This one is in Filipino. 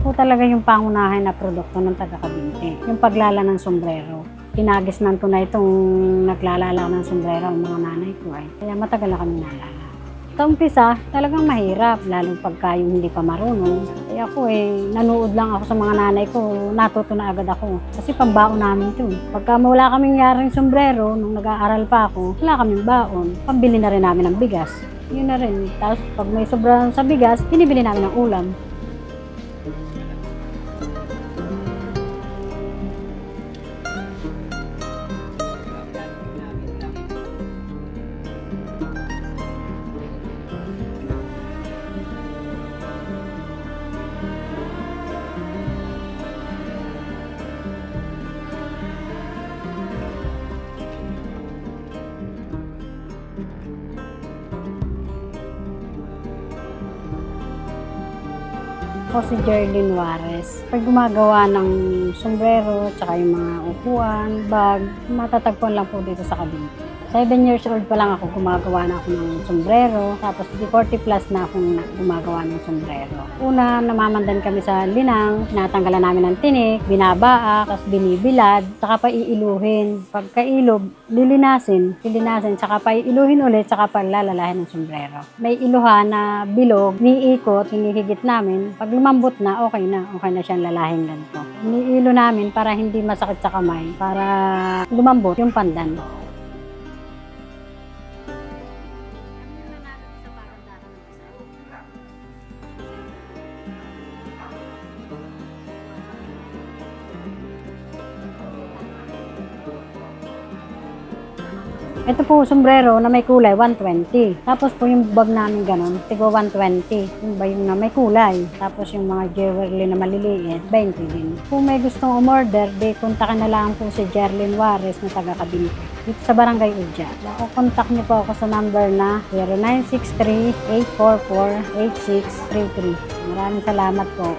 po talaga yung pangunahin na produkto ng taga-Cavite. Yung paglala ng sombrero. Pinagisnan ko na itong naglalala ng sombrero ang mga nanay ko ay. Kaya matagal na kami nalala. Sa umpisa, talagang mahirap, lalo pagka yung hindi pa marunong. Kaya ako eh, nanood lang ako sa mga nanay ko, natuto na agad ako. Kasi pambaon namin ito. eh. Pagka wala kaming yaring sombrero, nung nag-aaral pa ako, wala kaming baon. Pambili na rin namin ng bigas. Yun na rin. Tapos pag may sobra sa bigas, binibili namin ng ulam. Ako si Jerlyn Juarez. Pag gumagawa ng sombrero, tsaka yung mga upuan, bag, matatagpuan lang po dito sa Cavite. 7 years old pa lang ako gumagawa na ako ng sombrero. Tapos di 40 plus na akong gumagawa ng sombrero. Una, namamandan kami sa linang, tinatanggalan namin ng tinik, binabaak, tapos binibilad, tsaka pa iiluhin. Pagkailob, lilinasin, lilinasin, tsaka pa iiluhin ulit, tsaka pa lalalahin ng sombrero. May iluhan na bilog, niikot, hinihigit namin. Pag lumambot na, okay na. Okay na siyang lalahin ganito. Iniilo namin para hindi masakit sa kamay, para lumambot yung pandan. Ito po, sombrero na may kulay, 120. Tapos po yung bag namin ganun, tigo 120. Yung ba yung na may kulay. Tapos yung mga jewelry na maliliit, 20 din. Kung may gustong umorder, di kontakin na lang po si Jerlyn Juarez na taga Cavite. Dito sa Barangay Udya. Nakukontak niyo po ako sa number na 0963-844-8633. Maraming salamat po.